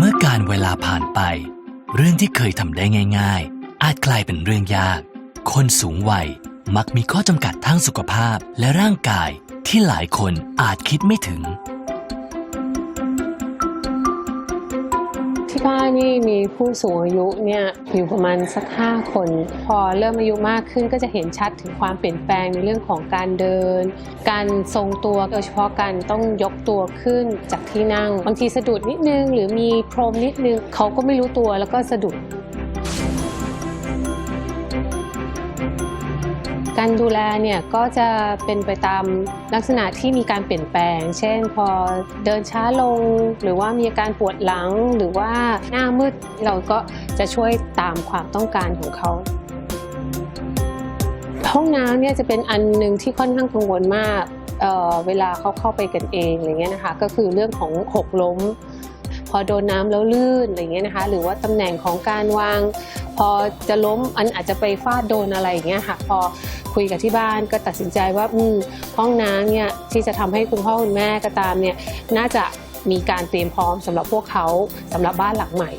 เมื่อการเวลาผ่านไป เรื่องที่เคยทำได้ง่าย ๆ อาจกลายเป็นเรื่องยาก คนสูงวัยมักมีข้อจำกัดทางสุขภาพและร่างกายที่หลายคนอาจคิดไม่ถึง ที่บ้านนี่มีผู้สูงอายุเนี่ยอยู่ประมาณสักห้าคน พอเริ่มอายุมากขึ้นก็จะเห็นชัดถึงความเปลี่ยนแปลงในเรื่องของการเดิน การทรงตัวโดยเฉพาะการต้องยกตัวขึ้นจากที่นั่ง บางทีสะดุดนิดนึง หรือมีพรมนิดนึงเขาก็ไม่รู้ตัวแล้วก็สะดุด การดูแลเนี่ยก็จะเป็นไปตามลักษณะที่มีการเปลี่ยนแปลง เช่น พอเดินช้าลง หรือว่ามีอาการปวดหลัง หรือว่าหน้ามืดเราก็จะช่วยตามความต้องการของเขาห้องน้ำเนี่ยจะเป็นอันหนึ่งที่ค่อนข้างกังวลมากเออเวลาเขาเข้าไปกันเองอะไรเงี้ยนะคะ ก็คือเรื่องของหกล้ม พอโดนน้ำแล้วลื่นอะไรเงี้ยนะคะ หรือว่าตำแหน่งของการวาง พอจะล้มอันอาจจะไปฟาดโดนอะไรอย่างเงี้ยค่ะ พอคุยกับที่บ้านก็ตัดสินใจว่าอืมห้องน้ำเนี่ยที่จะทำให้คุณพ่อคุณแม่ก็ตามเนี่ยน่าจะมีการเตรียมพร้อมสำหรับพวกเขาสำหรับบ้านหลังใหม่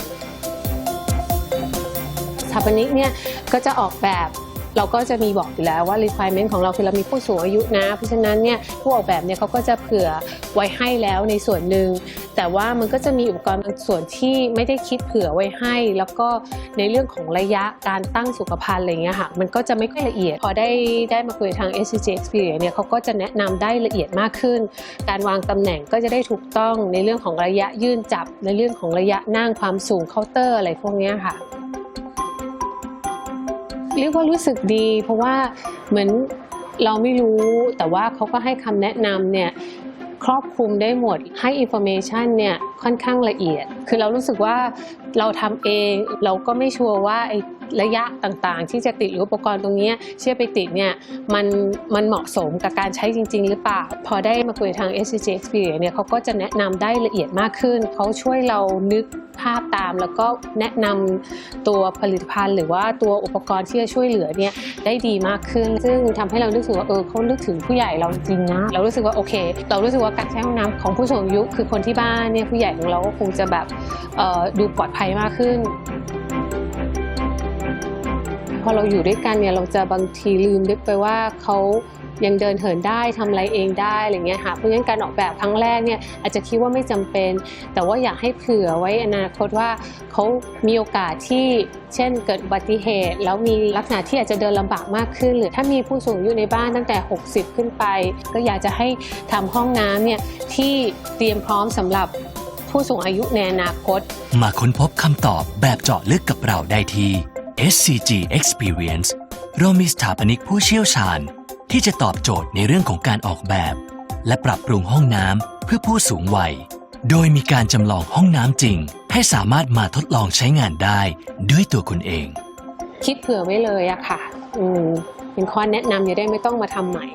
สถาปนิกเนี่ยก็จะออกแบบ เราก็จะมีบอกอยู่แล้วว่า requirement ของเราคือเรามีผู้สูงอายุนะ เพราะฉะนั้นเนี่ยผู้ออกแบบเนี่ยเขาก็จะเผื่อไว้ให้แล้วในส่วนหนึ่งแต่ว่ามันก็จะมีอุปกรณ์บางส่วนที่ไม่ได้คิดเผื่อไว้ให้ แล้วก็ในเรื่องของระยะการตั้งสุขภัณฑ์อะไรเงี้ยค่ะมันก็จะไม่ค่อยละเอียด พอได้ได้มาคุยทาง SCG Experience เนี่ยเขาก็จะแนะนำได้ละเอียดมากขึ้น การวางตำแหน่งก็จะได้ถูกต้องในเรื่องของระยะยื่นจับในเรื่องของระยะนั่งความสูงเคาน์เตอร์อะไรพวกนี้ค่ะ เรียกว่ารู้สึกดี เพราะว่าเหมือนเราไม่รู้แต่ว่าเขาก็ให้คำแนะนำเนี่ยครอบคลุมได้หมดให้อินโฟเมชันเนี่ย ค่อนข้างละเอียด คือเรารู้สึกว่าเราทำเองเราก็ไม่ชัวร์ว่าไอ้ระยะต่างๆ ที่จะติดหรืออุปกรณ์ตรงนี้เชื่อไปติดเนี่ยมันมันเหมาะสมกับการใช้จริง ๆ หรือเปล่า พอได้มาคุยทาง SCG Experience เนี่ยเขาก็จะแนะนำได้ละเอียดมากขึ้น เขาช่วยเรานึกภาพตาม แล้วก็แนะนำตัวผลิตภัณฑ์ หรือว่าตัวอุปกรณ์ที่จะช่วยเหลือเนี่ยได้ดีมากขึ้น ซึ่งทำให้เรารู้สึกว่าเออเขานึกถึงผู้ใหญ่เราจริงนะเรารู้สึกว่าโอเค เรารู้สึกว่าการใช้ห้องน้ำของผู้สูงอายุคือคนที่บ้านเนี่ยผู้ใหญ่ของเราก็คงจะแบบดูปลอดภัยมากขึ้น พอเราอยู่ด้วยกันเนี่ยเราจะบางทีลืมนึกไปว่าเขายังเดินเหินได้ทำอะไรเองได้อะไรเงี้ยค่ะเพราะฉะนั้นการออกแบบครั้งแรกเนี่ยอาจจะคิดว่าไม่จำเป็น แต่ว่าอยากให้เผื่อไว้อนาคตว่าเขามีโอกาสที่เช่นเกิดอุบัติเหตุ แล้วมีลักษณะที่อาจจะเดินลำบากมากขึ้น หรือถ้ามีผู้สูงอายุในบ้านตั้งแต่ 60 ขึ้นไป ก็อยากจะให้ทำห้องน้ำเนี่ยที่เตรียมพร้อมสำหรับ ผู้สูงอายุในอนาคต มาค้นพบคำตอบแบบเจาะลึกกับเราได้ที่ SCG Experience เรามีสถาปนิกผู้เชี่ยวชาญ ที่จะตอบโจทย์ในเรื่องของการออกแบบ และปรับปรุงห้องน้ำเพื่อผู้สูงวัย โดยมีการจำลองห้องน้ำจริง ให้สามารถมาทดลองใช้งานได้ด้วยตัวคุณเอง คิดเผื่อไว้เลยอะค่ะ อืมเป็นข้อแนะนำจะได้ไม่ต้องมาทำใหม่